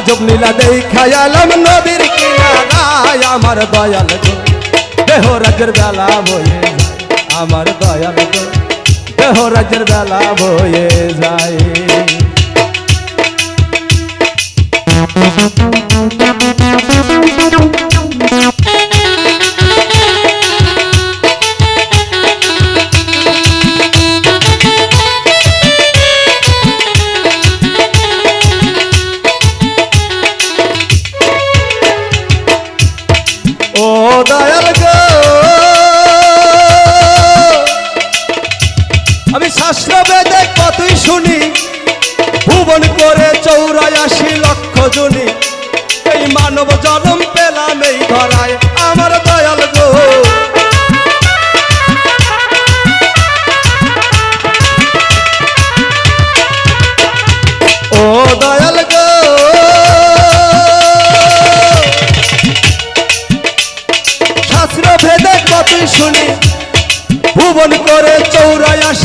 আজব নীলা দেই খায়ালাম নদীর কিনারায়। আমার দয়াল গো, দেহ রাজের বেলা বয়ে আমার দয়াল গো, দেহ রাজের বেলা বয়ে যায়। দয়াল গো আমি শাস্ত্র বেদে কতই শুনি, ভুবন করে চৌরাশি লক্ষ জনি। এই মানব জনম পেলাম এই ধরায় শাস্ত্র ভেদে কত শুনি। ভুবন করে জনি